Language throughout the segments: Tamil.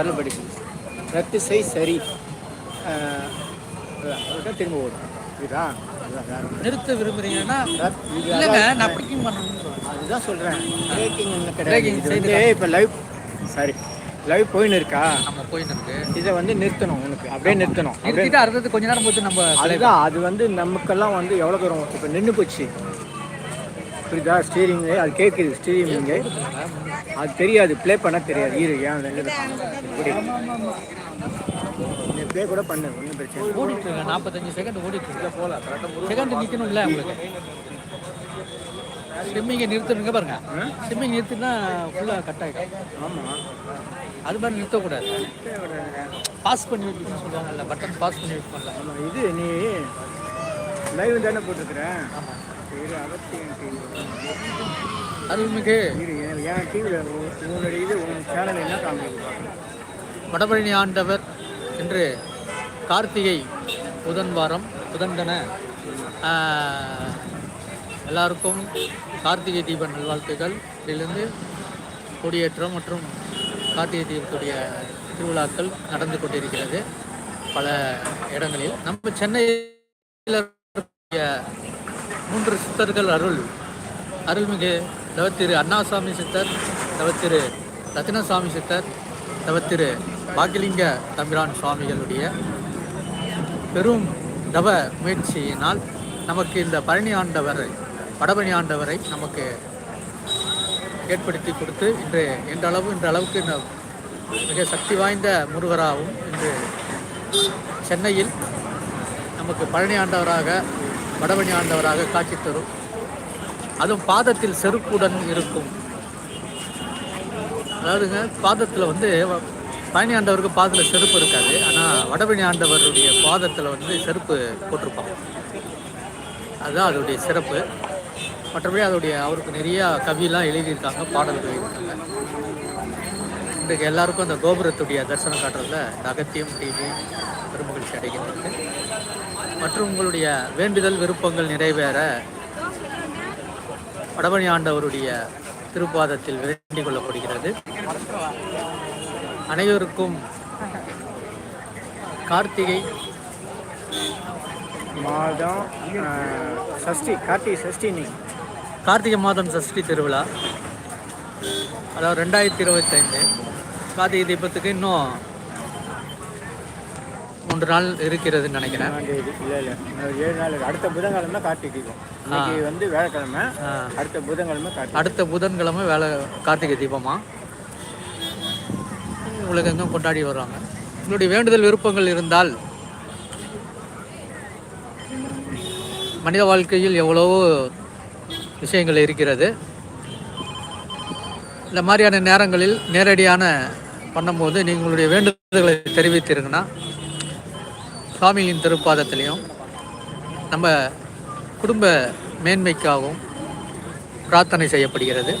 விரல் படிக்கும் ரத்திசை சரி. திரும்ப ஓடும் இதுதா இதுதான். நிறுத்த விரும்புறீங்கன்னா நான் அதுதான் சொல்கிறேன் பிரேக்கிங் கிடையாது. இது வந்து இப்போ லைவ் சாரி லைவ் போயின்னு இருக்கா? நம்ம போயின்னு இருக்கு. இதை வந்து நிறுத்தணும் உனக்கு. அப்படியே நிறுத்தணும். அடுத்தது கொஞ்ச நேரம் போட்டு நம்ம அதுதான் அது வந்து நமக்கெல்லாம் வந்து எவ்வளோ தூரம் இப்போ நின்று போச்சு. புரியுதா ஸ்டீரிங்கு அது கேட்குது ஸ்டீரிங்கு அது தெரியாது ப்ளே பண்ண தெரியாது இரு ஏன் இப்படி நீ ப்ளே கூட பண்ணு ஒன்றும் பிரச்சனை இல்லை. ஓடிட்டு நாற்பத்தஞ்சு செகண்ட் ஓடிட்டு போகலாம் செகண்ட் நிற்கணும்ல உங்களுக்கு? ஸ்விம்மிங்கை நிறுத்தணுங்க பாருங்க. ஸ்விம்மிங் நிறுத்தினா ஃபுல்லாக கட் ஆகிடும் ஆமாம் அது மாதிரி நிறுத்தக்கூடாது. பாஸ் பண்ணி வைக்கணும்னு சொல்லுவாங்கல்ல பட்டன் பாஸ் பண்ணி ஆமாம் இது நீ லைவ் தானே போட்டிருக்கிறேன் ஆமாம் அருள்மிகு. இரு என் என் டிவியில் உன்னோட இது உன் சேனல் என்ன காமிக்குது வடபழனி ஆண்டவர் என்று கார்த்திகை புதன் வாரம் புதன்கன ஆஹ், எல்லாருக்கும் கார்த்திகை தீப நல்வாழ்த்துக்கள் இதிலிருந்து கொடியேற்றம் மற்றும் கார்த்திகை தீபத்துடைய திருவிழாக்கள் நடந்து கொண்டிருக்கிறது பல இடங்களில். நம்ம சென்னையில் மூன்று சித்தர்கள் அருள். அருள்மிகு தவத்திரு அண்ணாசாமி சித்தர் தவத்திரு ரத்தினசாமி சித்தர் தவத்திரு பாக்கிலிங்க தம்பிரான் சுவாமிகளுடைய பெரும் தவ முயற்சியினால் நமக்கு இந்த பழனி ஆண்டவர் வடபழனி ஆண்டவரை நமக்கு ஏற்படுத்தி கொடுத்து இன்று இன்றளவு இந்த அளவுக்கு இந்த மிக சக்தி வாய்ந்த முருகராகவும் இன்று சென்னையில் நமக்கு பழனி ஆண்டவராக வடபழனி ஆண்டவராக காட்சி தரும். அதுவும் பாதத்தில் செருப்புடன் இருக்கும். அதாவதுங்க பாதத்தில் வந்து பழனி ஆண்டவருக்கு பாதத்தில் செருப்பு இருக்காது. ஆனால் வடபழனி ஆண்டவருடைய பாதத்தில் வந்து செருப்பு போட்டிருப்பாங்க. அதுதான் அதோடைய சிறப்பு. மற்றபடி அதோடைய அவருக்கு நிறையா கவியெல்லாம் எழுதியிருக்காங்க பாடல்கள் எழுதியிருக்காங்க. இன்றைக்கு எல்லாருக்கும் அந்த கோபுரத்துடைய தரிசனம் காட்டுறதுல இந்த அகத்தியம் டிவி பெருமகிழ்ச்சி அடைகின்றது. மற்றும் உங்களுடைய வேண்டுதல் விருப்பங்கள் நிறைவேற வடபழனி ஆண்டவருடைய திருப்பாதத்தில் வேண்டிக் கொள்ளப்படுகிறது. அனைவருக்கும் கார்த்திகை மாதம் சஷ்டி கார்த்திகை சஷ்டி கார்த்திகை மாதம் சஷ்டி திருவிழா. அதாவது ரெண்டாயிரத்தி இருபத்தைந்து. கார்த்திகை தீபத்துக்கு இன்னும் மூன்று நாள் இருக்கிறதுன்னு நினைக்கிறேன். இல்லை ஏழு நாள். அடுத்த புதன்கிழமை கார்த்திகை தீபம். இன்னைக்கு வந்து வேலைக்கிழமை. அடுத்த புதன்கிழமை அடுத்த புதன்கிழமை வேலை கார்த்திகை தீபமா? உலகெங்கும் கொண்டாடி வருவாங்க. உங்களுடைய வேண்டுதல் விருப்பங்கள் இருந்தால் மனித வாழ்க்கையில் எவ்வளவோ விஷயங்கள் இருக்கிறது. இந்த மாதிரியான நேரங்களில் நேரடியான பண்ணும்போது நீங்கள் வேண்டுதல்களை தெரிவித்திருங்கன்னா சுவாமிகளின் திருப்பாதத்திலையும் நம்ம குடும்ப மேன்மைக்காகவும் பிரார்த்தனை செய்யப்படுகிறது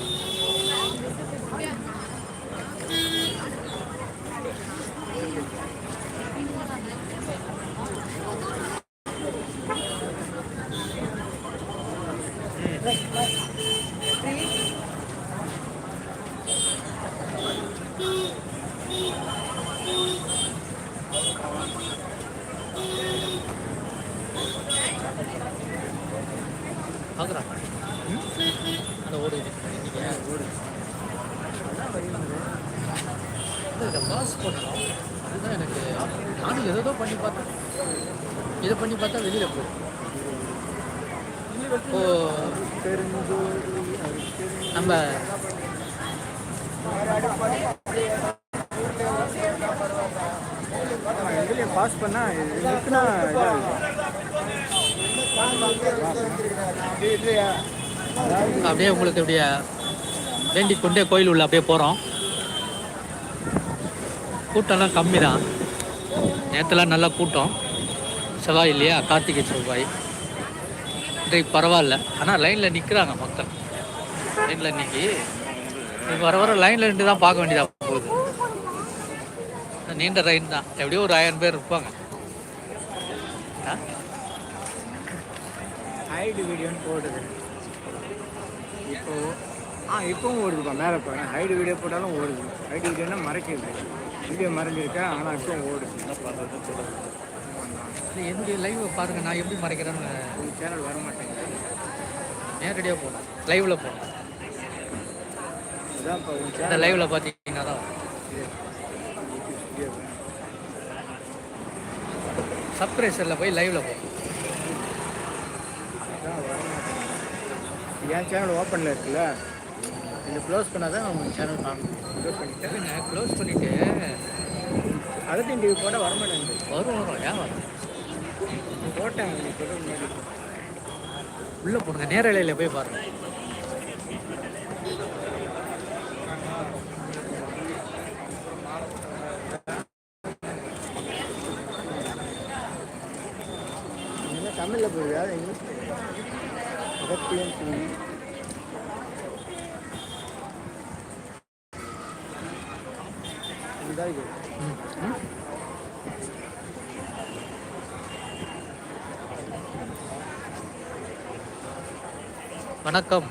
பார்க்குறேன் அந்த ஓடு நீங்கள் ஓடு இதை பாஸ் பண்ணணும் அதுதான் எனக்கு நானும் எதோ பண்ணி பார்த்தேன் இதை பண்ணி பார்த்தா வெளியில் போகும் இப்போ நம்ம பாஸ் இதாக அப்படியே உங்களுக்கு இப்படியே வேண்டிக் கொண்டே கோயில் உள்ள அப்படியே போகிறோம் கூட்டம்லாம் கம்மி தான் நேற்றுலாம் நல்லா கூட்டம். செவ்வாய் இல்லையா? கார்த்திகை செவ்வாய். இன்றைக்கு பரவாயில்ல. ஆனால் லைனில் நிற்கிறாங்க மக்கள். லைனில் இன்னைக்கு வர வர லைனில் நின்று தான் பார்க்க வேண்டியதாக போகுது. நீண்ட லைன் தான். எப்படியோ ஒரு ஆயிரம் பேர் இருப்பாங்க? ஹைடு வீடியோன்னு போடுது. இப்போ ஆ இப்போவும் ஓடுதுப்பா மேலே போகிறேன் ஹைடு வீடியோ போட்டாலும் ஓடுது. ஹைடு வீடியோனா மறைக்கிறது. வீடியோ மறைஞ்சிருக்கேன் ஆனால் இப்போ ஓடுது. இல்லை என்னுடைய லைவை பாருங்கள் நான் எப்படி மறைக்கிறேன்னு. சேனல் வர மாட்டேங்குது நேரடியாக போகணும் லைவில் உங்கள் இந்த லைவில் பார்த்தீங்கன்னா தான். சப்ரைசரில் போய் லைவில் மாட்டேங்குது என் சேனல் ஓப்பனில் இருக்குல்ல? இதை க்ளோஸ் பண்ணால் தான் உங்கள் சேனல் காணும். க்ளோஸ் பண்ணிட்டேன். சரிங்க க்ளோஸ் பண்ணிவிட்டு அகத்தின் டிவி போட்டால் வர மாட்டேங்குது வரும் வரும். ஏன் வரும்? போட்டேன் உள்ளே போடுங்க நேரலையில் போய் பாருங்கள் இதுதான் இது வணக்கம்.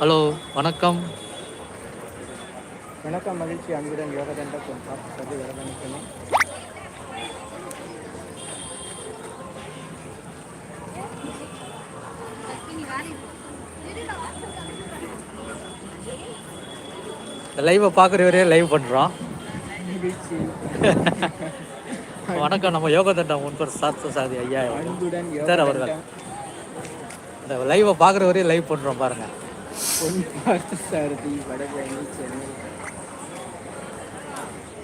ஹலோ வணக்கம். வணக்கம் மகிழ்ச்சி. அன்புடன் யோகதண்ட கொஞ்சம் பார்த்து இந்த லைவை பார்க்குறவரே லைவ் பண்ணுறோம் வணக்கம் நம்ம யோக தண்டம் முன்பர் சாத்த சாதி ஐயா சார் அவர்கள். இந்த லைவை பார்க்குறவரே லைவ் பண்ணுறோம் பாருங்கள் சென்னை.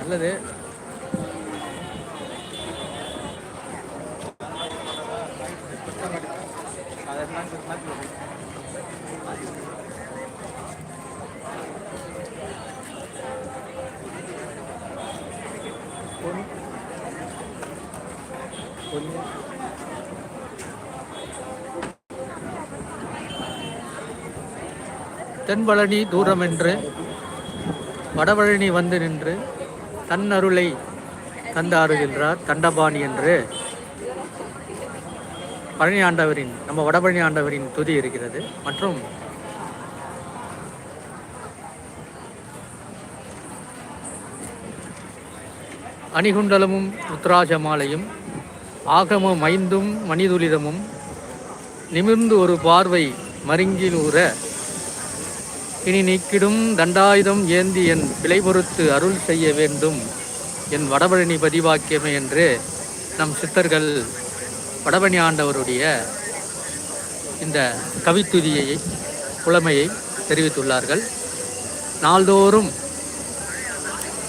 நல்லது பொன் பொன் தென்பழனி தூரமென்று வடபழனி வந்து நின்று தன் அருளை தந்தாருகின்றார் தண்டபாணி என்று. பழனி ஆண்டவரின் நம்ம வடபழனி ஆண்டவரின் துதி இருக்கிறது. மற்றும் அணிகுண்டலமும் உத்ராஜ மாலையும் ஆகம மைந்தும் மணிதுளிதமும் நிமிர்ந்து ஒரு பார்வை மருங்கிலூற இனி நீக்கிடும் தண்டாயுதம் ஏந்தி என் பிழை பொறுத்து அருள் செய்ய வேண்டும். என் வடபழனி பதிவாக்கியமே என்று நம் சித்தர்கள் வடபழனி ஆண்டவருடைய இந்த கவித்துதியை புலமையை தெரிவித்துள்ளார்கள். நாள்தோறும்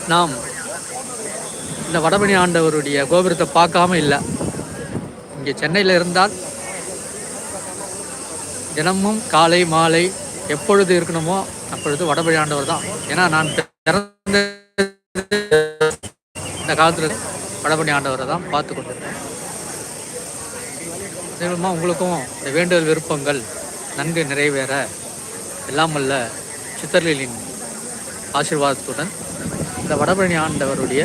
நாம் இந்த வடபழனி ஆண்டவருடைய கோபுரத்தை பார்க்காம இல்லை. இங்கே சென்னையில் இருந்தால் தினமும் காலை மாலை எப்பொழுது இருக்கணுமோ அப்பொழுது வடபழி ஆண்டவர் தான். ஏன்னா நான் பிறந்த இந்த காலத்தில் வடபழி ஆண்டவரை தான் பார்த்து கொண்டிருக்கேன் உங்களுக்கும் இந்த வேண்டுதல் விருப்பங்கள் நன்கு நிறைவேற இல்லாமல்ல வல்ல சித்தர்களின் ஆசீர்வாதத்துடன் இந்த வடபழனி ஆண்டவருடைய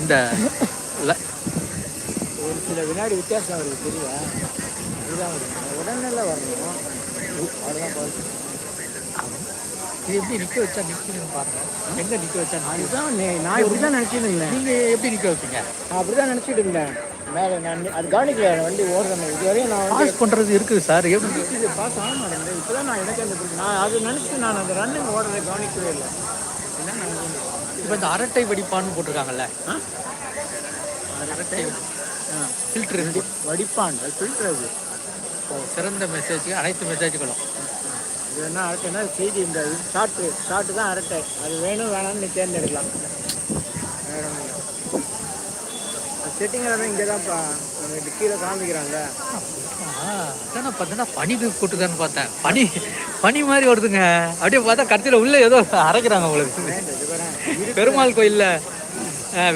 இந்த சில வினாடி வித்தியாசம் வருது தெரியுதா இதுதான் வருது உடனே வரணும். பார்த்து இது எப்படி நிற்க வச்சா நிற்கணும்னு பாருங்க. எங்கே நிற்க வச்சா நிற்கும் அதுதான் நே- நான் இப்படி தான் நினச்சிட்டு இருந்தேன் நீங்கள் எப்படி நிற்க வைப்பீங்க நான் அப்படி தான் நினச்சிட்டு இருந்தேன். மேலே நான் அது கவனிக்கல. வண்டி ஓடுறேன் இதுவரையும் நான் வந்து பாஸ் பண்ணுறது இருக்குது சார். எப்படி? இது பாஸ் ஆக மாட்டேங்குது. இப்போ தான் நான் எனக்கு அந்த. நான் அது நினச்சிட்டு நான் அந்த ரன்னிங் ஓடுறதை கவனிக்கவே இல்லை. என்ன நான் இப்போ இந்த அரட்டை வடிப்பான்னு போட்டிருக்காங்கல்ல? அரட்டை ஃபில்டர் இருக்கு வடிப்பான் ஃபில்டர் அது. சிறந்த மெசேஜ் அனைத்து மெசேஜ்களும் இது என்ன அரட்டைன்னா செய்தி இந்த ஷார்ட்டு ஷார்ட்டு தான் அரட்டை அது வேணும் வேணாம்னு நீ தேர்ந்தெடுக்கலாம். வேற ஒன்றும் இல்லை. செட்டிங்கில் இங்கே தான்ப்பா நம்ம கீழே காமிக்கிறாங்க அதான் பார்த்தீங்கன்னா பனி போட்டுதான்னு பார்த்தேன். பனி பனி மாதிரி வருதுங்க அப்படியே பார்த்தா கடைசியில் உள்ளே ஏதோ அரைக்கிறாங்க உங்களுக்கு. பெருமாள் கோயிலில்.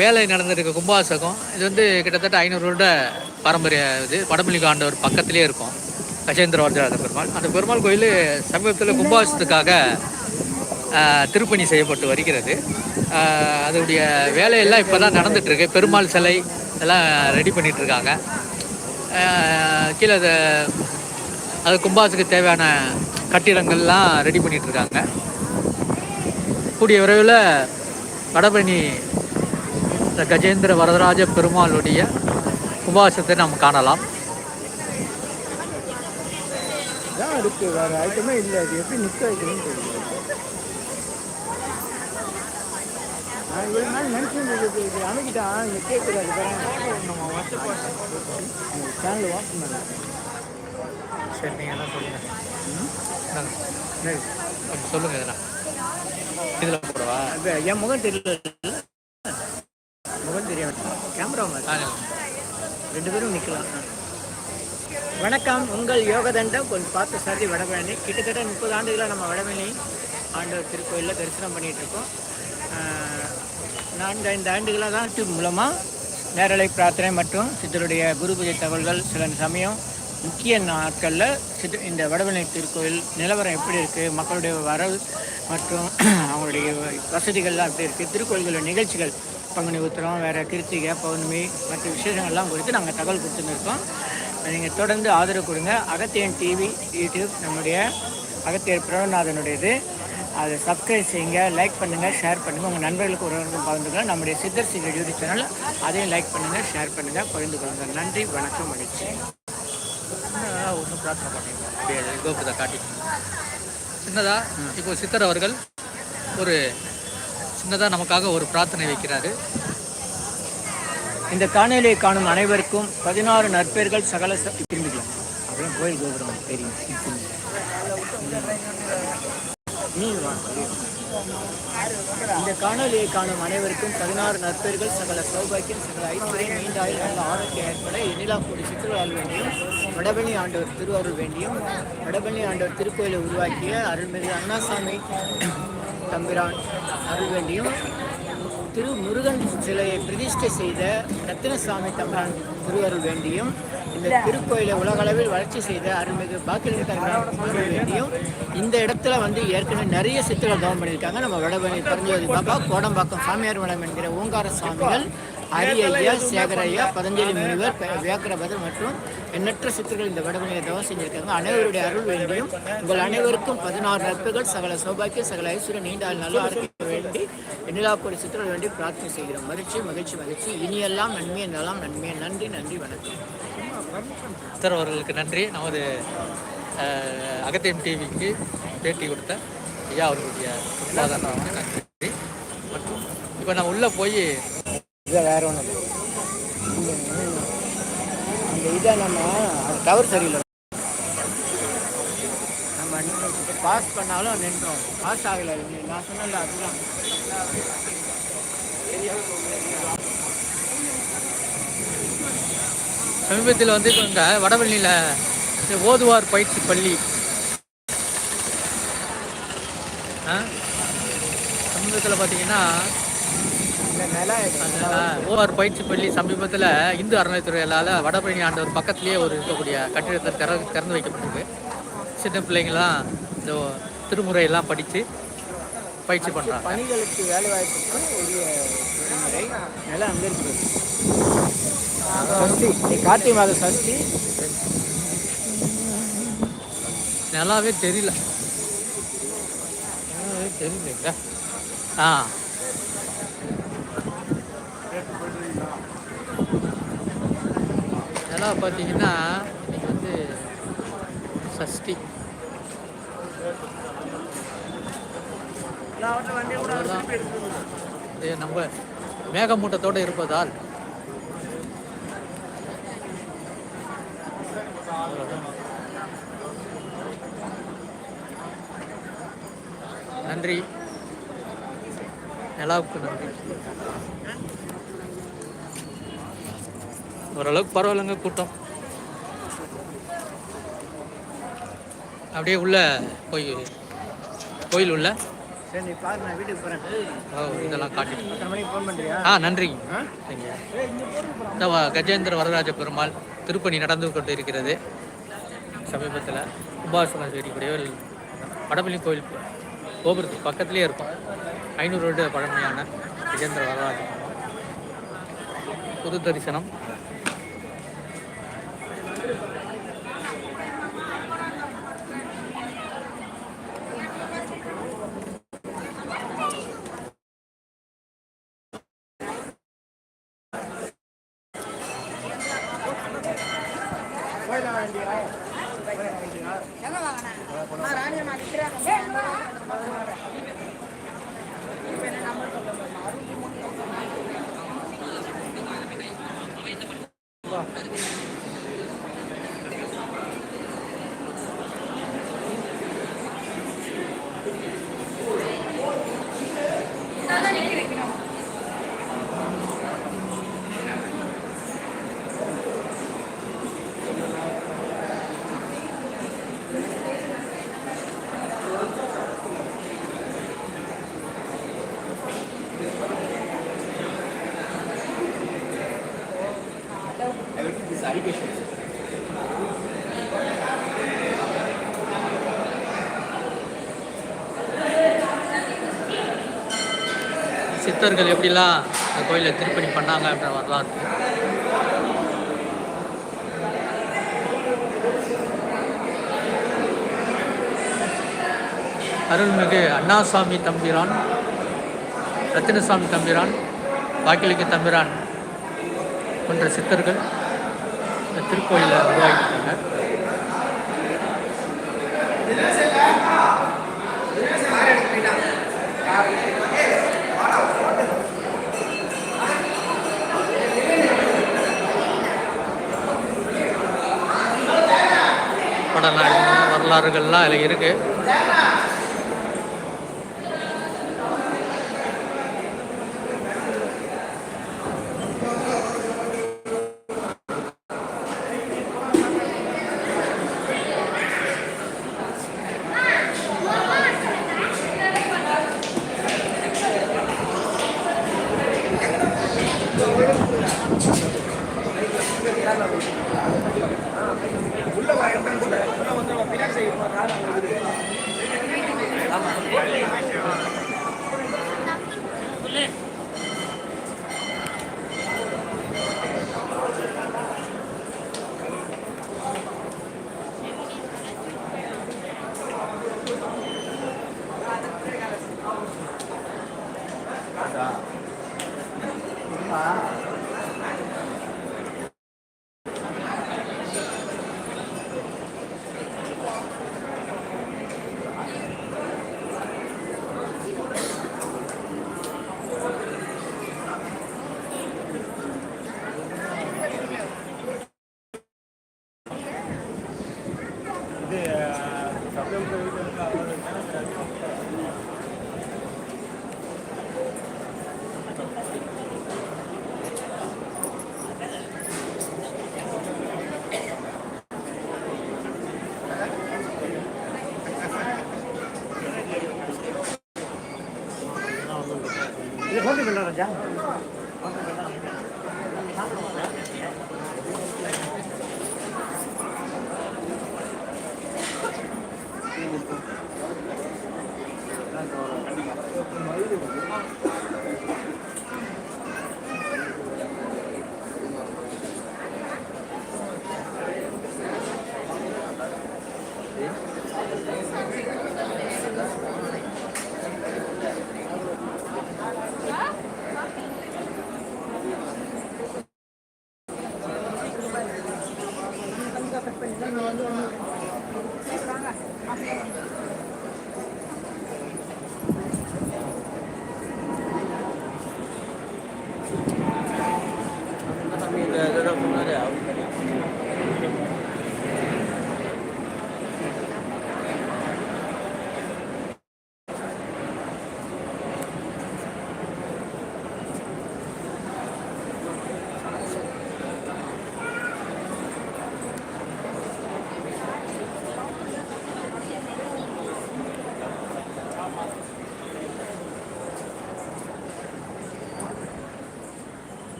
வேலை நடந்திருக்க கும்பாசகம். இது வந்து கிட்டத்தட்ட ஐநூறு வருட பாரம்பரிய இது. வடமல்லிகை ஆண்டவர் பக்கத்திலே இருக்கும். கஜேந்திர வரதராஜ பெருமாள் அந்த பெருமாள் கோயில் சமீபத்தில் கும்பாசத்துக்காக திருப்பணி செய்யப்பட்டு வருகிறது. அதோடைய வேலையெல்லாம் இப்போ தான் நடந்துகிட்ருக்கு பெருமாள் சிலை எல்லாம் ரெடி பண்ணிகிட்ருக்காங்க கீழே அது அது கும்பாசுக்கு தேவையான கட்டிடங்கள்லாம் ரெடி பண்ணிகிட்ருக்காங்க இருக்காங்க கூடிய விரைவில் வடபழனி இந்த கஜேந்திர வரதராஜ பெருமாளுடைய உபாசத்தை நாம் காணலாம். இருக்கு? வேற ஐட்டமே இல்லை. அது எப்படி நிற்க வைக்கணும்னு தெரியல. நான் இவ்வளோ நாள் நினச்சிட்டு இது அமைக்கிட்டான் இங்கே கேட்குறாரு நம்ம சேனல் சரி நீங்கள் என்ன சொல்லுங்கள் சொல்லுங்கள் இதெல்லாம். இதில் போடவா? என் முகம் தெரியல. கேமரா மாதிரி. ரெண்டு பேரும் நிற்கலாம் வணக்கம். உங்கள் யோகதண்டம். கொஞ்சம் பார்த்து சாரி வடபழனி. கிட்டத்தட்ட முப்பது ஆண்டுகளாக நம்ம வடபழனி ஆண்டவர் திருக்கோயிலில் தரிசனம் பண்ணிட்டு இருக்கோம். ஆஹ், நான்கு ஐந்து ஆண்டுகளாக தான் யூடியூப் மூலமாக நேரலை பிரார்த்தனை மற்றும் சித்தருடைய குரு பூஜை தகவல்கள் சில சமயம் முக்கிய நாட்களில் சித்த இந்த வடபழனி திருக்கோயில் நிலவரம் எப்படி இருக்குது மக்களுடைய வரவு மற்றும் அவங்களுடைய வசதிகள்லாம் எப்படி இருக்குது திருக்கோயில்களோட நிகழ்ச்சிகள் பங்குனி உத்திரம் வேறு கிருத்திகை பௌர்ணமி மற்ற விசேஷங்கள்லாம் குறித்து நாங்கள் தகவல் கொடுத்துருக்கோம் நீங்கள் தொடர்ந்து ஆதரவு கொடுங்க. அகத்தியன் டிவி யூடியூப் நம்முடைய அகத்தியர் பிரணநாதனுடையது அதை சப்ஸ்கிரைப் செய்யுங்க லைக் பண்ணுங்கள் ஷேர் பண்ணுங்கள் உங்கள் நண்பர்களுக்கு ஒருவருக்கும் பகிர்ந்துக்கலாம் நம்முடைய சித்தர் சீக்கிரம் யூடியூப் சேனல் அதையும் லைக் பண்ணுங்கள் ஷேர் பண்ணுங்கள் பகிர்ந்து கொள்ளுங்கள் நன்றி வணக்கம் மகிழ்ச்சி. ஒன்றும் பிரார்த்தனை பண்ணிடுவோம் அப்படியே கோபுரத்தை காட்டி சின்னதா இப்போ சித்தர் அவர்கள் ஒரு சின்னதாக நமக்காக ஒரு பிரார்த்தனை வைக்கிறாரு. இந்த காணொலியை காணும் அனைவருக்கும் பதினாறு நற்பெயர்கள் சகல திரும்பிக்கலாம். அப்படியே கோயில் கோபுரம் தெரியும். நீ வா. இந்த காணொலியை காணும் அனைவருக்கும் பதினாறு நற்பெயர்கள் சகல சௌபாக்கியம் சகல ஐஸ்வர்யம் நீண்ட ஆயுள் நல்ல ஆரோக்கியம் ஏற்பட எண்ணிலா கோடி சித்திரவாள் வேண்டியும் வடபழனி ஆண்டவர் திருவாரூர் வேண்டியும் வடபழனி ஆண்டவர் திருக்கோயிலை உருவாக்கிய அருள்மிகு அண்ணாசாமி தம்பிரான் அருள் வேண்டியும் திரு முருகன் சிலையை பிரதிஷ்டை செய்த ரத்தினசாமி தம்பிரான் திருவருள் வேண்டியும் இந்த திருக்கோயிலை உலகளவில் வளர்ச்சி செய்த அருள்மிகு பாக்கியலிங்க வேண்டியும் இந்த இடத்துல வந்து ஏற்கனவே நிறைய சித்தர்கள் தவம் பண்ணியிருக்காங்க. நம்ம வடபணி பரஞ்சோதி பாபா கோடம்பாக்கம் சாமியார் மலம் என்கிற ஓங்கார சுவாமிகள் அரியய்யா சேகரையா பதஞ்சலி முனிவர் ப- வியாக்கரபதர் மற்றும் எண்ணற்ற சித்தர்கள் இந்த வடபழனியை தவம் செஞ்சிருக்காங்க. அனைவருடைய அருள் வேண்டியும் உங்கள் அனைவருக்கும் பதினாறு நட்புகள் சகல சௌபாக்கிய சகல ஐஸ்வர்யம் நீண்ட நல்ல நல்லா இருக்க வேண்டி எண்ணிலாப்பொரு சித்தர்கள் வேண்டி பிரார்த்தனை செய்கிறோம். மகிழ்ச்சி மகிழ்ச்சி மகிழ்ச்சி. இனியெல்லாம் நன்மையை நலம் நன்மையை நன்றி நன்றி வணக்கம். சார் அவர்களுக்கு நன்றி. நமது அகத்தியம் டிவிக்கு பேட்டி கொடுத்த ஐயா அவர்களுடைய உபாதாரங்களுக்கு நன்றி. மற்றும் இப்போ நான் உள்ளே போய் இதை வேற ஒன்று அந்த இதை நம்ம டவர் சரியில்லை. நம்ம பாஸ் பண்ணாலும் நின்றோம். பாஸ் ஆகலை. நான் சொன்னல அதுதான். சமீபத்தில் வந்து இப்போ இங்கே வடவள்ளியில் ஓதுவார் பயிற்சி பள்ளி. சமீபத்தில் பார்த்தீங்கன்னா ஓவார் பயிற்சி பள்ளி சமீபத்தில் இந்து அறநிலைத்துறையால் வடபழனி ஆண்டவர் பக்கத்துலேயே ஒரு இருக்கக்கூடிய கட்டிடத்தை திற திறந்து வைக்கப்பட்டிருக்கு. சின்ன பிள்ளைங்களாம் இந்த திருமுறையெல்லாம் படித்து பயிற்சி பண்ணுறாங்க பணிகளுக்கு வேலைவாய்ப்புக்கு உரிய நிலை அங்கே இருக்கிறது சஷ்டி. கார்த்திகை மாத சஷ்டி. நல்லாவே தெரியல. தெரியல ஆ. நிலம் பார்த்தீங்கன்னா இன்னைக்கு வந்து சஷ்டி. அவ்வளோதான் இது நம்ம மேகமூட்டத்தோடு இருப்பதால் நன்றி. நிலாவுக்கு நன்றி. ஓரளவுக்கு பரவாயில்லைங்க கூட்டம். அப்படியே உள்ள போய் கோயில் உள்ள? சரி நீ பாரு நான் வீட்டுக்கு போகிறேன் ஓ, இதெல்லாம் காட்டிட்டு பத்தரை மணிக்கு ஃபோன் பண்ணுறியா ஆ நன்றிங்க சரிங்க. இந்த வ- கஜேந்திர வரதராஜ பெருமாள். திருப்பணி நடந்து கொண்டு இருக்கிறது சமீபத்தில் உபாசனம் செய்யக்கூடிய வடபள்ளி கோயில் கோபுரத்துக்கு பக்கத்துலேயே இருக்கும். ஐநூறு வருட பழமையான விஜேந்திர வரலாறு. புது தரிசனம். சித்தர்கள் எப்படிலாம் இந்த கோயிலை திருப்பணி பண்ணாங்க அப்படின்ற வரலாறு. அருள்மிகு அண்ணாசாமி தம்பிரான் ரத்தினசாமி தம்பிரான் வாக்கிலிங்க தம்பிரான் போன்ற சித்தர்கள் இந்த திருக்கோயிலை உருவாக்கிட்டாங்க படலாம் வரலாறுகள்லாம் அதில் இருக்குது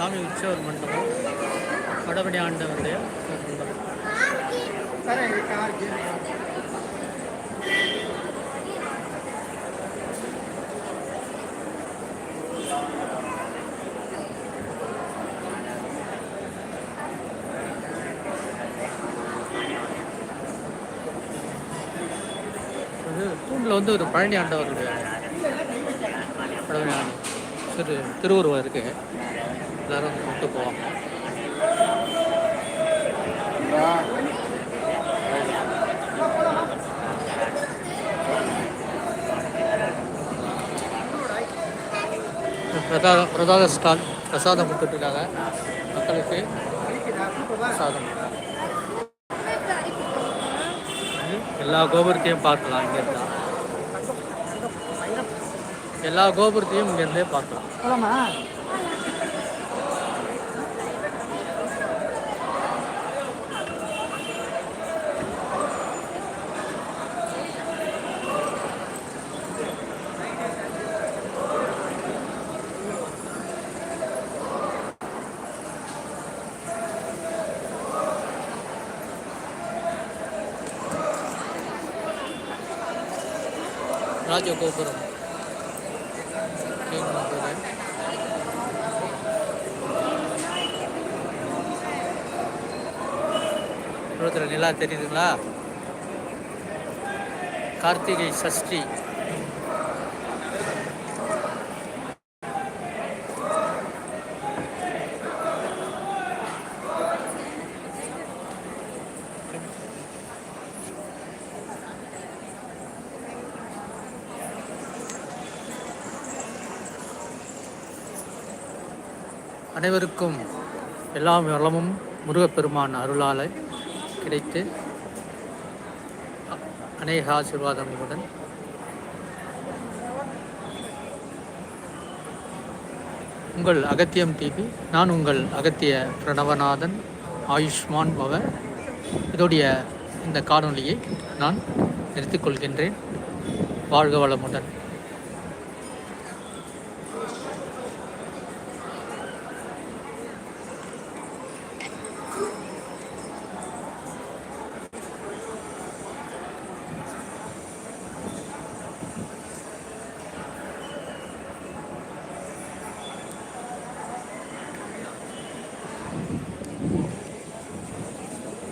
சாமி உற்சவர் மண்டபம் படபடி ஆண்டவருடைய மண்டபம். தூண்டில் வந்து ஒரு பழனி ஆண்டவருடைய திரு திருவுருவம் இருக்குது எல்லாரும் வந்து கொண்டு போவாங்க பிரசாத பிரசாத ஸ்டால் பிரசாதம் கொடுத்துட்ருக்காங்க மக்களுக்கு பிரசாதம். எல்லா கோபுரத்தையும் பார்க்கலாம் இங்கே இருந்தா. எல்லா கோபுரத்தையும் இங்கேருந்தே பார்க்கலாம். ராஜ கோபுரம். தூரத்தில் நிலா தெரியுதுங்களா? கார்த்திகை சஷ்டி. அனைவருக்கும் எல்லா வளமும் முருகப்பெருமான் அருளால் கிடைத்து அநேக ஆசீர்வாதங்களுடன். உங்கள் அகத்தியம் டிவி நான் உங்கள் அகத்திய பிரணவநாதன் ஆயுஷ்மான் பவ. இதோடைய இந்த காணொலியை நான் நிறுத்திக் கொள்கின்றேன். வாழ்க வளமுடன்.